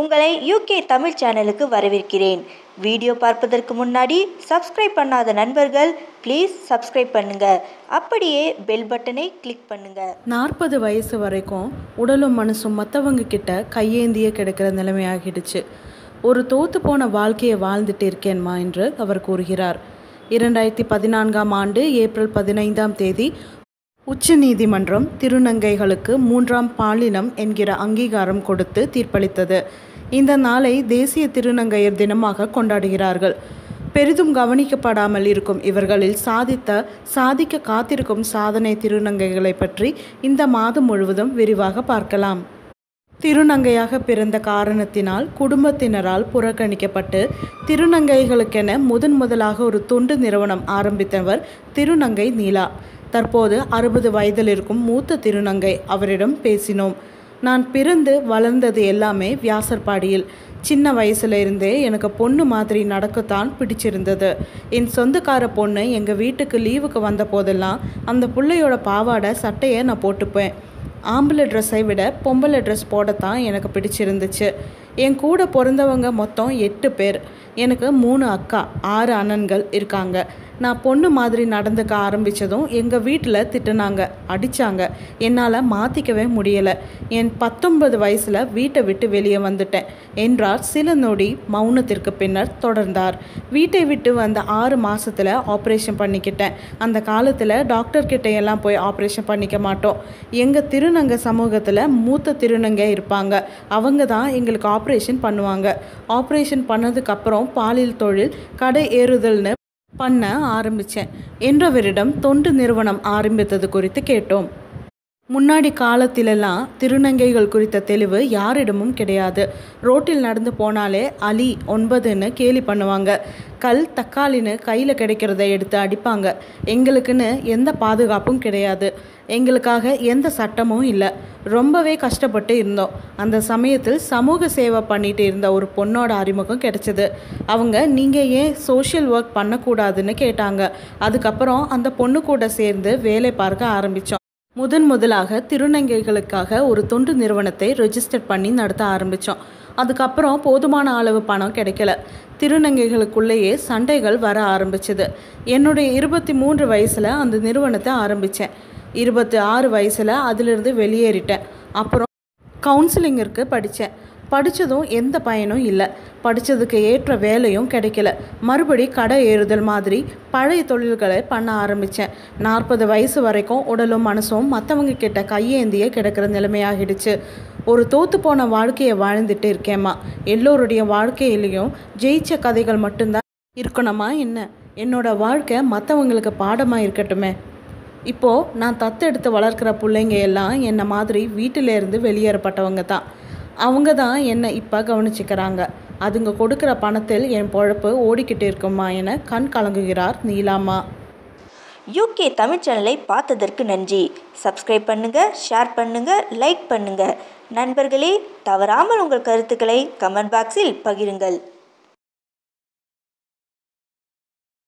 உங்களை யூகே தமிழ் சேனலுக்கு வரவேற்கிறேன். வீடியோ பார்ப்பதற்கு முன்னாடி சப்ஸ்கிரைப் பண்ணாத நண்பர்கள் ப்ளீஸ் சப்ஸ்கிரைப் பண்ணுங்க. அப்படியே பெல் பட்டனை கிளிக் பண்ணுங்க. நாற்பது வயசு வரைக்கும் உடலும் மனசும் மற்றவங்க கிட்ட கையேந்திய கிடக்கிற நிலைமையாகிடுச்சு ஒரு தோத்து போன வாழ்க்கையை வாழ்ந்துட்டு இருக்கேன்மா என்று அவர் கூறுகிறார். இரண்டாயிரத்தி பதினான்காம் ஆண்டு ஏப்ரல் பதினைந்தாம் தேதி உச்ச நீதிமன்றம் திருநங்கைகளுக்கு மூன்றாம் பாலினம் என்கிற அங்கீகாரம் கொடுத்து தீர்ப்பளித்தது. இந்த நாளை தேசிய திருநங்கையர் தினமாக கொண்டாடுகிறார்கள். பெரிதும் கவனிக்கப்படாமல் இருக்கும் இவர்களில் சாதித்த சாதிக்க காத்திருக்கும் சாதனை திருநங்கைகளை பற்றி இந்த மாதம் முழுவதும் விரிவாக பார்க்கலாம். திருநங்கையாக பிறந்த காரணத்தினால் குடும்பத்தினரால் புறக்கணிக்கப்பட்டு திருநங்கைகளுக்கென முதன் முதலாக ஒரு தொண்டு நிறுவனம் ஆரம்பித்தவர் திருநங்கை நீலா. தற்போது அறுபது வயதில் இருக்கும் மூத்த திருநங்கை அவரிடம் பேசினோம். நான் பிறந்து வளர்ந்தது எல்லாமே வியாசர்பாடியில் சின்ன வயசுல இருந்தே எனக்கு பொண்ணு மாதிரி நடக்கத்தான் பிடிச்சிருந்தது. என் சொந்தக்கார பொண்ணு எங்கள் வீட்டுக்கு லீவுக்கு வந்த போதெல்லாம் அந்த பிள்ளையோட பாவாடை சட்டையை நான் போட்டுப்பேன். ஆம்பளை ட்ரெஸ்ஸை விட பொம்பளை ட்ரெஸ் போடத்தான் எனக்கு பிடிச்சிருந்துச்சு. என் கூட பிறந்தவங்க மொத்தம் எட்டு பேர். எனக்கு மூணு அக்கா ஆறு அண்ணன்கள் இருக்காங்க. நான் பொண்ணு மாதிரி நடந்துக்க ஆரம்பித்ததும் எங்கள் வீட்டில் திட்டுனாங்க அடித்தாங்க என்னால் மாற்றிக்கவே முடியலை. என் பத்தொன்பது வயசில் வீட்டை விட்டு வெளியே வந்துட்டேன் என்றார் சில நொடி மௌனத்திற்கு பின்னர் தொடர்ந்தார். வீட்டை விட்டு வந்த ஆறு மாதத்தில் ஆப்ரேஷன் பண்ணிக்கிட்டேன். அந்த காலத்தில் டாக்டர்கிட்ட எல்லாம் போய் ஆப்ரேஷன் பண்ணிக்க மாட்டோம். எங்கள் திருநங்கை சமூகத்தில் மூத்த திருநங்க இருப்பாங்க. அவங்க தான் எங்களுக்கு ஆப்ரேஷன் பண்ணுவாங்க. ஆப்ரேஷன் பண்ணதுக்கப்புறம் பாலியல் தொழில் கடை ஏறுதல்னு பண்ண ஆரம்பித்தேன் என்றவரிடம் தொண்டு நிறுவனம் ஆரம்பித்தது குறித்து கேட்டோம். முன்னாடி காலத்திலெல்லாம் திருநங்கைகள் குறித்த தெளிவு யாரிடமும் கிடையாது. ரோட்டில் நடந்து போனாலே அலி ஒன்பதுன்னு கேலி பண்ணுவாங்க. கல் தக்காளின்னு கையில் கிடைக்கிறத எடுத்து அடிப்பாங்க. எங்களுக்குன்னு எந்த பாதுகாப்பும் கிடையாது. எங்களுக்காக எந்த சட்டமும் இல்லை. ரொம்பவே கஷ்டப்பட்டு இருந்தோம். அந்த சமயத்தில் சமூக சேவை பண்ணிட்டு இருந்த ஒரு பொண்ணோட அறிமுகம் கிடைச்சது. அவங்க நீங்கள் ஏன் சோஷியல் ஒர்க் பண்ணக்கூடாதுன்னு கேட்டாங்க. அதுக்கப்புறம் அந்த பொண்ணு கூட சேர்ந்து வேலை பார்க்க ஆரம்பித்தோம் முதன் முதலாக திருநங்கைகளுக்காக ஒரு தொண்டு நிறுவனத்தை ரெஜிஸ்டர் பண்ணி நடத்த ஆரம்பித்தோம் அதுக்கப்புறம் போதுமான அளவு பணம் கிடைக்கல. திருநங்கைகளுக்குள்ளேயே சண்டைகள் வர ஆரம்பிச்சது. என்னுடைய இருபத்தி மூன்று வயசில் அந்த நிறுவனத்தை ஆரம்பித்தேன் இருபத்தி ஆறு வயசில் அதிலிருந்து வெளியேறிட்டேன். அப்புறம் கவுன்சிலிங்கிற்கு படித்தேன் படித்ததும் எந்த பயனும் இல்லை. படித்ததுக்கு ஏற்ற வேலையும் கிடைக்கல. மறுபடி கடை ஏறுதல் மாதிரி பழைய தொழில்களை பண்ண ஆரம்பித்தேன் நாற்பது வயசு வரைக்கும் உடலும் மனசும் மற்றவங்க கிட்ட கையேந்தியே கிடக்கிற நிலைமையாகிடுச்சு. ஒரு தோத்து போன வாழ்க்கையை வாழ்ந்துட்டு இருக்கேம்மா. எல்லோருடைய வாழ்க்கையிலையும் ஜெயிச்ச கதைகள் மட்டும்தான் இருக்கணுமா என்ன? என்னோட வாழ்க்கை மற்றவங்களுக்கு பாடமாக இருக்கட்டுமே. இப்போது நான் தத்தெடுத்து வளர்க்குற பிள்ளைங்க எல்லாம் என்னை மாதிரி வீட்டிலேருந்து வெளியேறப்பட்டவங்க தான். அவங்க தான் என்னை இப்போ கவனிச்சுக்கிறாங்க. அதுங்க கொடுக்குற பணத்தில் என் பொழப்பு ஓடிக்கிட்டு இருக்குமா என கண் கலங்குகிறார் நீலாமா. யூகே தமிழ் சேனலை பார்த்ததற்கு நன்றி. சப்ஸ்கிரைப் பண்ணுங்க ஷேர் பண்ணுங்க லைக் பண்ணுங்க. நண்பர்களே தவறாமல் உங்கள் கருத்துக்களை கமெண்ட் பாக்ஸில் பகிருங்கள்.